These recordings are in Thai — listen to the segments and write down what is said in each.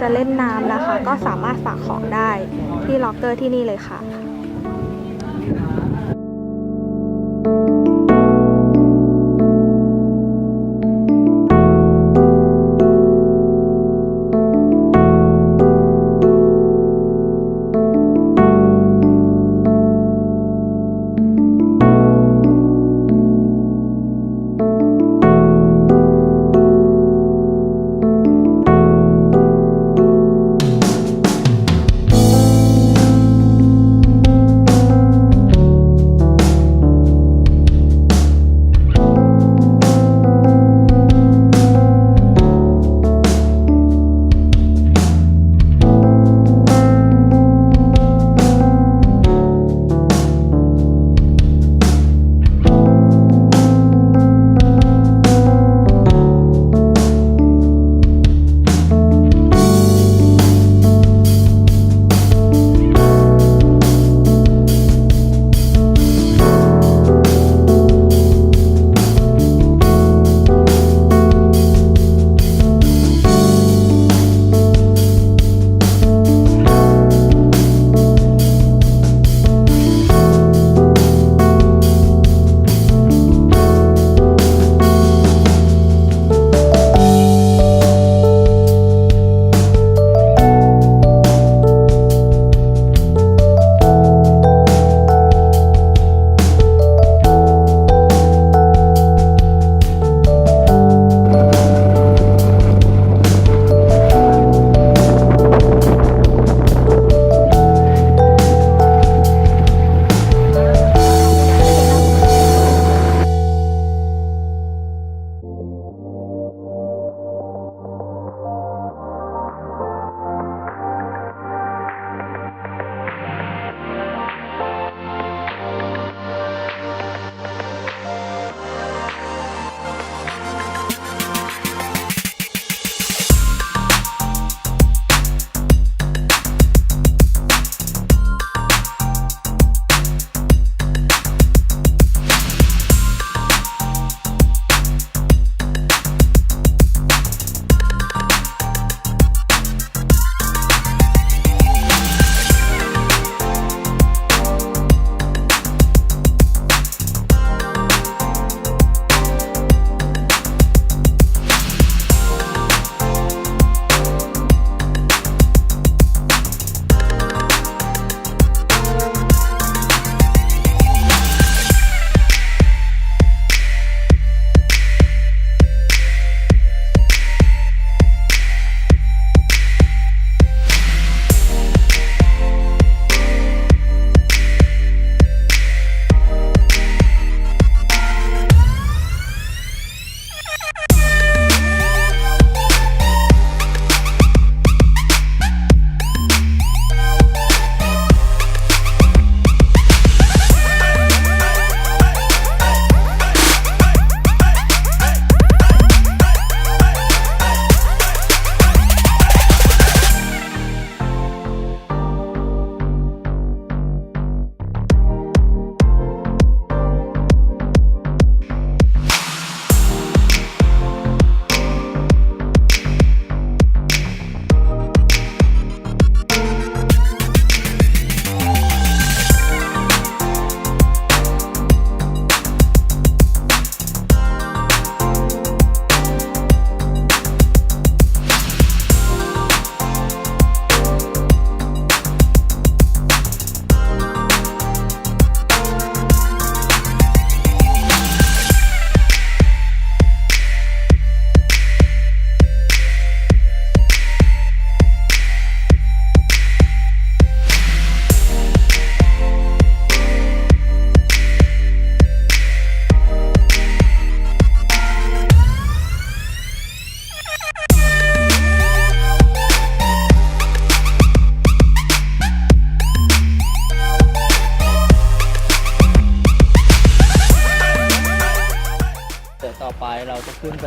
จะเล่นน้ำนะคะ ก็สามารถฝากของได้ที่ล็อกเกอร์ที่นี่เลยค่ะ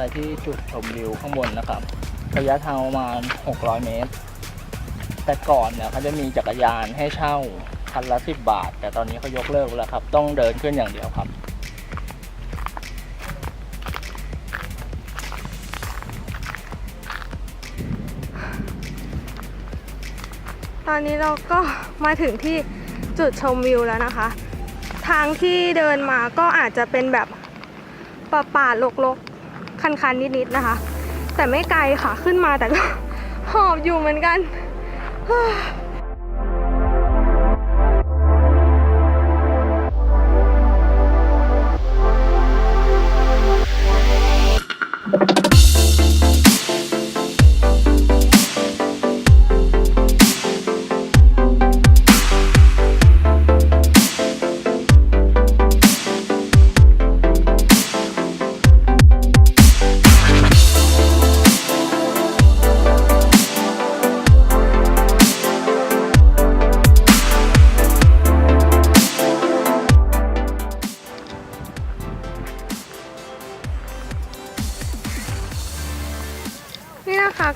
ไปที่จุดชมวิวข้างบนนะครับ ระยะทางประมาณ 600 เมตร แต่ก่อนเนี่ยเขาจะมีจักรยานให้เช่าคันละ 10 บาท แต่ตอนนี้เขายกเลิกแล้วครับ ต้องเดินขึ้นอย่างเดียวครับตอนนี้เราก็มาถึงที่จุดชมวิวแล้วนะคะ ทางที่เดินมาก็อาจจะเป็นแบบป่าป่ลกๆ คันๆนิดๆนะคะ แต่ไม่ไกลค่ะขึ้นมาแต่ก็หอบอยู่เหมือนกัน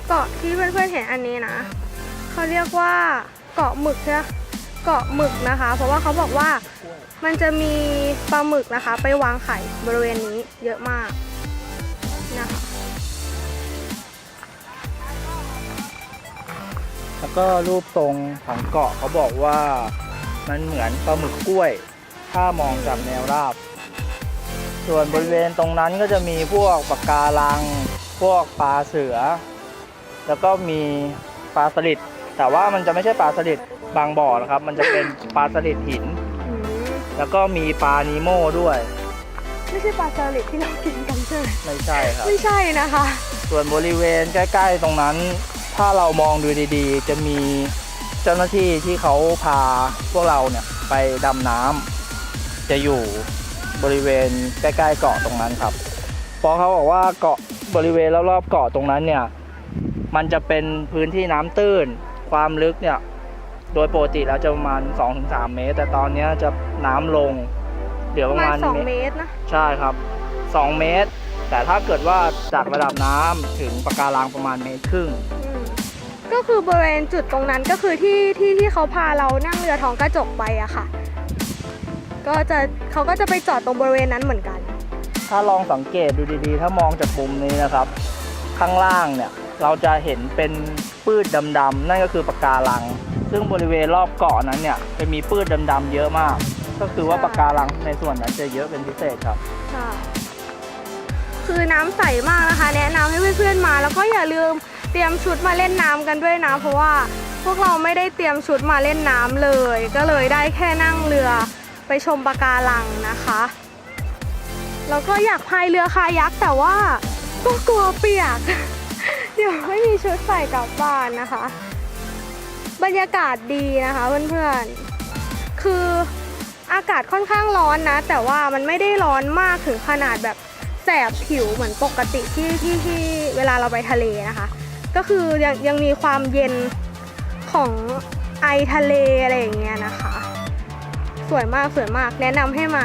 เกาะที่เพื่อนๆเห็นอันนี้นะ เขาเรียกว่าเกาะหมึกใช่ไหมเกาะหมึกนะคะ เพราะว่าเขาบอกว่ามันจะมีปลาหมึกนะคะ ไปวางไข่บริเวณนี้เยอะมากนะคะแล้วก็รูปทรงของเกาะเขาบอกว่ามันเหมือนปลาหมึกกล้วย ถ้ามองจากแนวราบ ส่วนบริเวณตรงนั้นก็จะมีพวกปะการัง พวกปลาเสือ แล้วก็มีปลาสลิดแต่ว่ามันจะไม่ใช่ปลาสลิดบางบ่อนะครับ มันจะเป็นปลาสลิดหิน อืมแล้วก็มีปลานีโม่ด้วย ไม่ใช่ปลาสลิดที่เรากินกันใช่ไหมไม่ใช่ครับ ไม่ใช่นะคะส่วนบริเวณใกล้ๆตรงนั้น ถ้าเรามองดูดีๆ จะมีเจ้าหน้าที่ที่เขาพาพวกเราเนี่ยไปดำน้ำจะอยู่บริเวณใกล้ๆเกาะตรงนั้นครับเพราะเขาบอกว่าเกาะบริเวณรอบๆเกาะตรงนั้นเนี่ย มันจะเป็นพื้นที่น้ำตื้น ความลึกเนี่ยโดยปกติแล้วจะประมาณ 2-3 เมตร แต่ตอนเนี้ยจะน้ำลงเหลือปประระมามาณณสองเมตรเมตรนะใช่ครับ 2 เมตร แต่ถ้าเกิดว่าจากระดับน้ำถึงปะการังประมาณเมตรครึ่งอืมก็คือบริเวณจุดตรงนั้นก็คือที่ที่ที่เขาพาเรานั่งเรือท้องกระจกไปอะค่ะ ก็จะเขาก็จะไปจอดตรงบริเวณนั้นเหมือนกัน ถ้าลองสังเกตดูดีๆ ถ้ามองจากมุมนี้นะครับ ข้างล่างเนี่ย เราจะเห็นเป็นปื้ดดำๆนั่นก็คือปะการัง ซึ่งบริเวณรอบเกาะนั้นเนี่ยจะมีปื้ดดำๆเยอะมาก ก็คือว่าปะการังในส่วนนั้นจะเยอะเป็นพิเศษครับ ค่ะคือน้ำใสมากนะคะ แนะนำให้เพื่อนๆมา แล้วก็อย่าลืมเตรียมชุดมาเล่นน้ำกันด้วยนะ เพราะว่าพวกเราไม่ได้เตรียมชุดมาเล่นน้ำเลย ก็เลยได้แค่นั่งเรือไปชมปะการังนะคะแล้วก็อยากพายเรือคายักแต่ว่าก็กลัวเปียก เดี๋ยวไม่มีชุดใส่กลับบ้านนะคะ บรรยากาศดีนะคะเพื่อนๆ คืออากาศค่อนข้างร้อนนะ แต่ว่ามันไม่ได้ร้อนมากถึงขนาดแบบแสบผิวเหมือนปกติที่ที่ที่เวลาเราไปทะเลนะคะ ก็คือยังยังมีความเย็นของไอทะเลอะไรอย่างเงี้ยนะคะ สวยมากสวยมากแนะนำให้มา